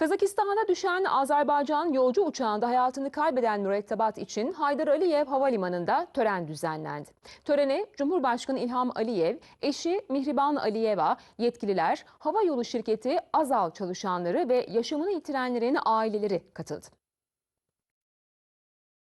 Kazakistan'a düşen Azerbaycan yolcu uçağında hayatını kaybeden mürettebat için Haydar Aliyev Havalimanı'nda tören düzenlendi. Törene Cumhurbaşkanı İlham Aliyev, eşi Mihriban Aliyeva, yetkililer, hava yolu şirketi Azal çalışanları ve yaşamını yitirenlerin aileleri katıldı.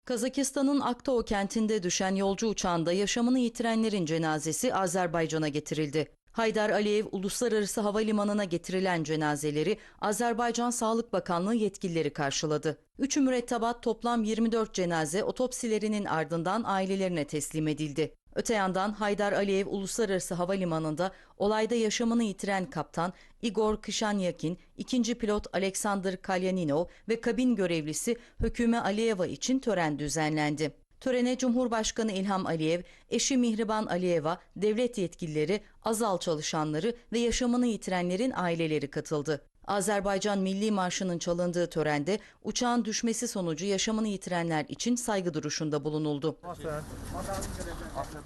Kazakistan'ın Aktao kentinde düşen yolcu uçağında yaşamını yitirenlerin cenazesi Azerbaycan'a getirildi. Haydar Aliyev Uluslararası Havalimanı'na getirilen cenazeleri Azerbaycan Sağlık Bakanlığı yetkilileri karşıladı. Üçü mürettebat toplam 24 cenaze otopsilerinin ardından ailelerine teslim edildi. Öte yandan Haydar Aliyev Uluslararası Havalimanı'nda olayda yaşamını yitiren kaptan Igor Kıshanyakin, ikinci pilot Alexander Kalyaninov ve kabin görevlisi Höküme Aliyeva için tören düzenlendi. Törene Cumhurbaşkanı İlham Aliyev, eşi Mihriban Aliyeva, devlet yetkilileri, Azal çalışanları ve yaşamını yitirenlerin aileleri katıldı. Azerbaycan Milli Marşı'nın çalındığı törende uçağın düşmesi sonucu yaşamını yitirenler için saygı duruşunda bulunuldu.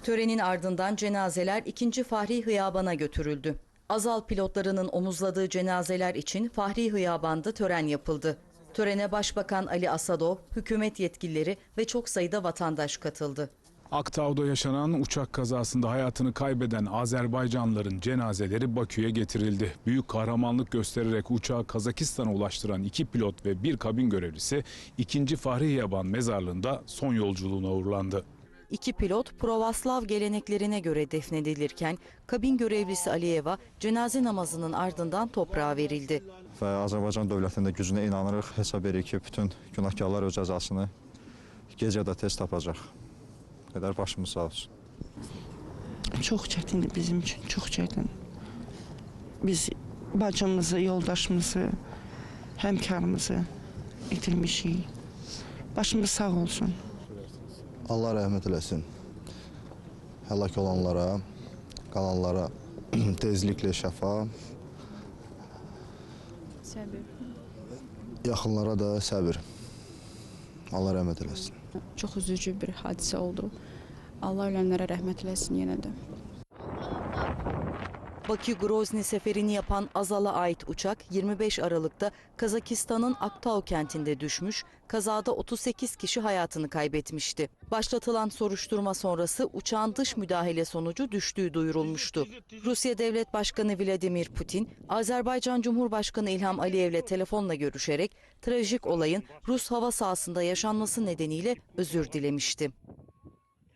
Törenin ardından cenazeler 2. Fahri Hıyaban'a götürüldü. Azal pilotlarının omuzladığı cenazeler için Fahri Hıyaban'da tören yapıldı. Törene Başbakan Ali Asadov, hükümet yetkilileri ve çok sayıda vatandaş katıldı. Aktau'da yaşanan uçak kazasında hayatını kaybeden Azerbaycanlıların cenazeleri Bakü'ye getirildi. Büyük kahramanlık göstererek uçağı Kazakistan'a ulaştıran iki pilot ve bir kabin görevlisi 2. Fahri Yaban mezarlığında son yolculuğuna uğurlandı. İki pilot Provaslav geleneklerine göre defnedilirken kabin görevlisi Aliyeva cenaze namazının ardından toprağa verildi. və Azərbaycan dövlətinin də gücünə inanırıq. Hesab edirik ki, bütün günahkarlar öz cəzasını gecə də tez tapacaq. Qədər başımız sağ olsun. Çox çətindir bizim üçün, çox çətin. Biz bacımızı, yoldaşımızı, həmkarımızı itirmişik. Başımız sağ olsun. Allah rəhmət eləsin. Həlak olanlara, qalanlara tezliklə şəfa, Səbir. yaxınlara da səbir. Allah rəhmət eləsin. Çox üzücü bir hadisə oldu. Allah ölənlərə rəhmət eləsin yenə də. Bakü Grozny seferini yapan Azal'a ait uçak 25 Aralık'ta Kazakistan'ın Aktau kentinde düşmüş, kazada 38 kişi hayatını kaybetmişti. Başlatılan soruşturma sonrası uçağın dış müdahale sonucu düştüğü duyurulmuştu. Rusya Devlet Başkanı Vladimir Putin, Azerbaycan Cumhurbaşkanı İlham Aliyev'le telefonla görüşerek trajik olayın Rus hava sahasında yaşanması nedeniyle özür dilemişti.